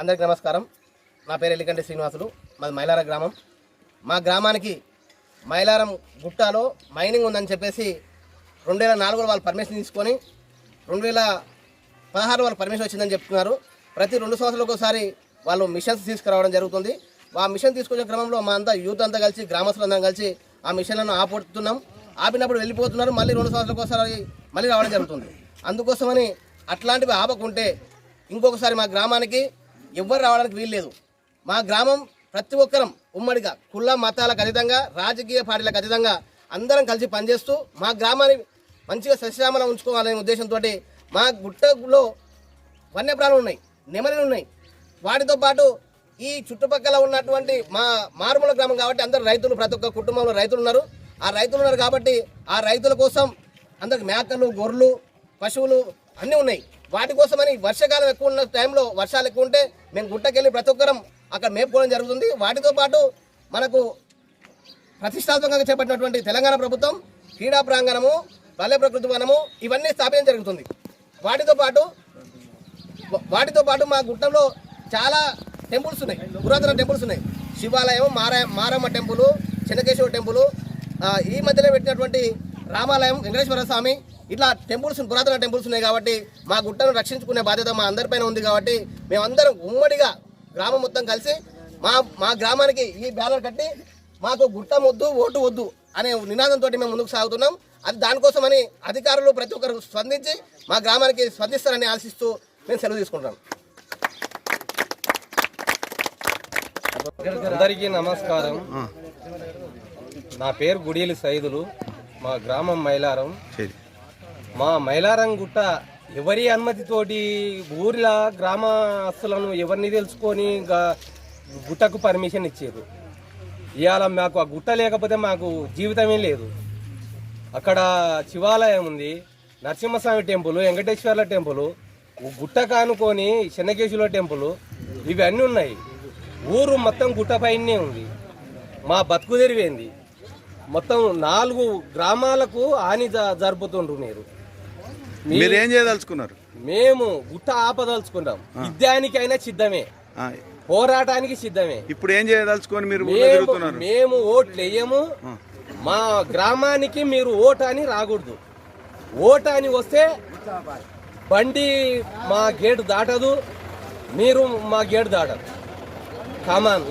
అందరికీ నమస్కారం. నా పేరు ఎల్లికంటి శ్రీనివాసులు. మాది మైలార గ్రామం. మా గ్రామానికి మైలారం గుట్టాలో మైనింగ్ ఉందని చెప్పేసి రెండు వేల నాలుగులో వాళ్ళు పర్మిషన్ తీసుకొని రెండు వేల పదహారు వాళ్ళు పర్మిషన్ వచ్చిందని చెప్తున్నారు. ప్రతి రెండు సంవత్సరాలకు ఒకసారి వాళ్ళు మిషన్స్ తీసుకురావడం జరుగుతుంది. ఆ మిషన్ తీసుకొచ్చే క్రమంలో మా అంతా యూత్ అంతా కలిసి గ్రామస్తులందరం కలిసి ఆ మిషన్లను ఆపుతున్నాం ఆపినప్పుడు వెళ్ళిపోతున్నారు. మళ్ళీ రెండు సంవత్సరాలకు ఒకసారి మళ్ళీ రావడం జరుగుతుంది. అందుకోసమని అట్లాంటివి ఆపకుంటే ఇంకొకసారి మా గ్రామానికి ఎవ్వరు రావడానికి వీల్లేదు మా గ్రామం ప్రతి ఒక్కరం ఉమ్మడిగా కుల మతాలకు అతీతంగా రాజకీయ పార్టీలకు అతీతంగా అందరం కలిసి పనిచేస్తూ మా గ్రామాన్ని మంచిగా సస్యశ్యామలం ఉంచుకోవాలనే ఉద్దేశంతో మా గుట్టలో వన్యప్రాణులు ఉన్నాయి నెమలిలు ఉన్నాయి. వాటితో పాటు ఈ చుట్టుపక్కల ఉన్నటువంటి మా మారుమూల గ్రామం కాబట్టి అందరు రైతులు ప్రతి ఒక్క కుటుంబంలో రైతులు ఉన్నారు. ఆ రైతులు ఉన్నారు కాబట్టి ఆ రైతుల కోసం అందరికి మేకలు గొర్రెలు పశువులు అన్నీ ఉన్నాయి. వాటి కోసమని వర్షాకాలం ఎక్కువ ఉన్న టైంలో వర్షాలు ఎక్కువ ఉంటే మేము గుట్టకెళ్ళి ప్రతి ఒక్కరం అక్కడ మేపుకోవడం జరుగుతుంది. వాటితో పాటు మనకు ప్రతిష్టాత్మకంగా చేపట్టినటువంటి తెలంగాణ ప్రభుత్వం క్రీడా ప్రాంగణము పల్లె ప్రకృతి వనము ఇవన్నీ స్థాపించడం జరుగుతుంది. వాటితో పాటు వాటితో పాటు మా గుట్టంలో చాలా టెంపుల్స్ ఉన్నాయి. పురాతన టెంపుల్స్ ఉన్నాయి. శివాలయం మారా మారమ్మ టెంపుల్ చెన్నకేశ్వర టెంపుల్ ఈ మధ్యలో పెట్టినటువంటి రామాలయం వెంకటేశ్వర స్వామి ఇట్లా టెంపుల్స్ పురాతన టెంపుల్స్ ఉన్నాయి కాబట్టి మా గుట్టను రక్షించుకునే బాధ్యత మా అందరిపైన ఉంది కాబట్టి మేమందరం ఉమ్మడిగా గ్రామం మొత్తం కలిసి మా మా గ్రామానికి ఈ బ్యానర్ కట్టి మాకు గుట్ట వద్దు ఓటు వద్దు అనే నినాదంతో మేము ముందుకు సాగుతున్నాం. అది దానికోసమని అధికారులు ప్రతి ఒక్కరు స్పందించి మా గ్రామానికి స్పందిస్తారని ఆశిస్తూ మేము సెలవు తీసుకుంటాం అందరికీ నమస్కారం. నా పేరు గుడియలి సైదులు. మా గ్రామం మైలారం. మా మైలారం గుట్ట ఎవరి అనుమతితోటి ఊరిలో గ్రామస్తులను ఎవరిని తెలుసుకొని గుట్టకు పర్మిషన్ ఇచ్చారు. ఇవాళ మాకు ఆ గుట్ట లేకపోతే మాకు జీవితమే లేదు. అక్కడ శివాలయం ఉంది నరసింహస్వామి టెంపుల్ వెంకటేశ్వర్ల టెంపుల్ గుట్ట కానుకొని చెన్నకేశ్వర టెంపుల్ ఇవి అన్నీ ఉన్నాయి. ఊరు మొత్తం గుట్ట పైనే ఉంది. మా బతుకు తెరివేంది. మొత్తం నాలుగు గ్రామాలకు హాని జరుపుతుండ్రు మీరు. మీరు ఏం చేయదలుచుకున్నారు? మేము గుట్ట ఆపదలుచుకున్నాం. యుద్ధానికైనా సిద్ధమే. పోరాటానికి సిద్ధమే. ఇప్పుడు ఏం చేయదలుచుకొని మీరు మేము ఓట్లు వేయము. మా గ్రామానికి మీరు ఓటు అని రాకూడదు. ఓటు అని వస్తే బండి మా గేటు దాటదు. మీరు మా గేటు దాటదు కామాన్